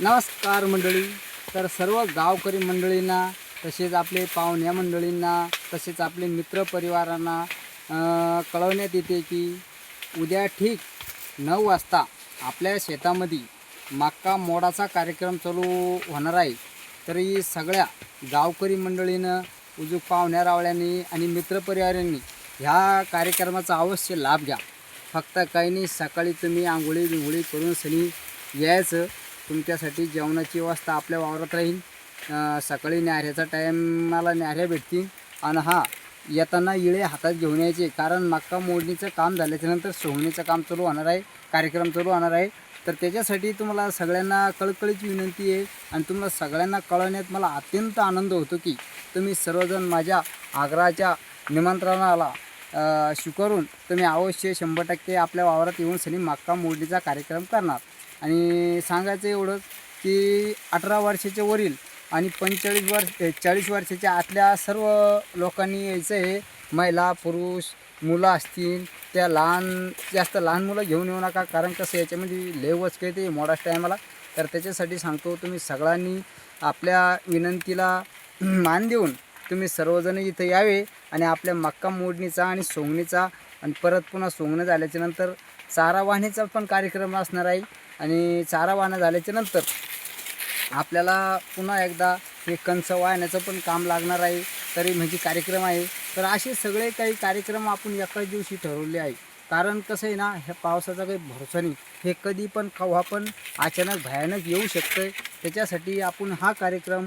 नमस्कार मंडळी. तर सर्व गावकरी मंडळींना तसेच आपले पाहुण्या मंडळींना तसेच आपले मित्रपरिवारांना कळवण्यात येते की उद्या ठीक नऊ वाजता आपल्या शेतामध्ये मक्का मोडाचा कार्यक्रम चालू होणार आहे. तरी सगळ्या गावकरी मंडळीनं उजूक पाहुण्या रावळ्यांनी आणि मित्रपरिवारांनी ह्या कार्यक्रमाचा अवश्य लाभ घ्या. फक्त काही नाही सकाळी तुम्ही आंघोळी बिंघोळी करून सनी यायचं. तुमच्यासाठी जेवणाची व्यवस्था आपल्या वावरात राहील. सकाळी न्याऱ्याचा टायमाला न्याऱ्या भेटतील. आणि हा येताना इळे हातात घेऊन यायचे. कारण मक्का मोडणीचं काम झाल्याच्यानंतर सोहणीचं काम चालू होणार आहे. कार्यक्रम चालू होणार आहे. तर त्याच्यासाठी तुम्हाला सगळ्यांना कळकळीची विनंती आहे. आणि तुम्हाला सगळ्यांना कळवण्यात मला अत्यंत आनंद होतो की तुम्ही सर्वजण माझ्या आग्राच्या निमंत्रणाला अ, स्वीकारून तुम्ही अवश्य शंभर टक्के आपल्या वावरात येऊन सनी मक्का मोडणीचा कार्यक्रम करणार. आणि सांगायचं एवढंच की अठरा वर्षाच्या वरील आणि पंचेचाळीस वर्ष चाळीस वर्षाच्या आतल्या सर्व लोकांनी यायचं आहे महिला पुरुष मुलं असतील त्या लहान जास्त लहान मुलं घेऊन येऊ नका. कारण कसं याच्यामध्ये लय काही ते मोडाच टायमाला. तर त्याच्यासाठी सांगतो तुम्ही सगळ्यांनी आपल्या विनंतीला मान देऊन तुम्ही सर्वजण इथं यावे आणि आपल्या मक्का मोडणीचा आणि सोंगणीचा आणि परत पुन्हा सोंगणं झाल्याच्यानंतर चारा वाहण्याचा पण कार्यक्रम असणार आहे. आणि चारा वाहणं झाल्याच्यानंतर आपल्याला पुन्हा एकदा हे कंच वाहण्याचं पण काम लागणार आहे. तरी म्हणजे कार्यक्रम आहे. तर असे सगळे काही कार्यक्रम आपण एकाच दिवशी ठरवले आहे. कारण कसं आहे ना ह्या पावसाचा काही भरोसा नाही. हे कधी पण खाऊ पण अचानक भयानक येऊ शकतं आहे त्याच्यासाठी आपण हा कार्यक्रम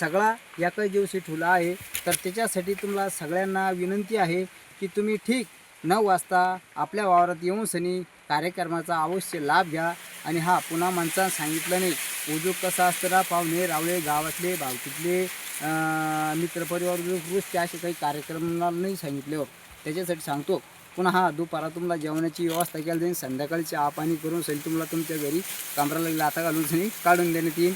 सगळा एकाच दिवशी ठेवला आहे. तर त्याच्यासाठी तुम्हाला सगळ्यांना विनंती आहे की तुम्ही ठीक नऊ वाजता आपल्या वावरात येऊन सनी कार्यक्रमाचा अवश्य लाभ घ्या आणि हा पुन्हा माणसानं सांगितलं नाही. उजूक कसा असतं पाहुणे रावळे गावातले भावकीतले मित्रपरिवार उजूक असे काही कार्यक्रमाला नाही सांगितले हो. त्याच्यासाठी सांगतो पुन्हा हा दुपारा तुम्हाला जेवणाची व्यवस्था केली जाईल. संध्याकाळी चहा पाणी करून सैल तुम्हाला तुमच्या घरी कमराला लाथा घालून सनी काढून देण्यात येईल.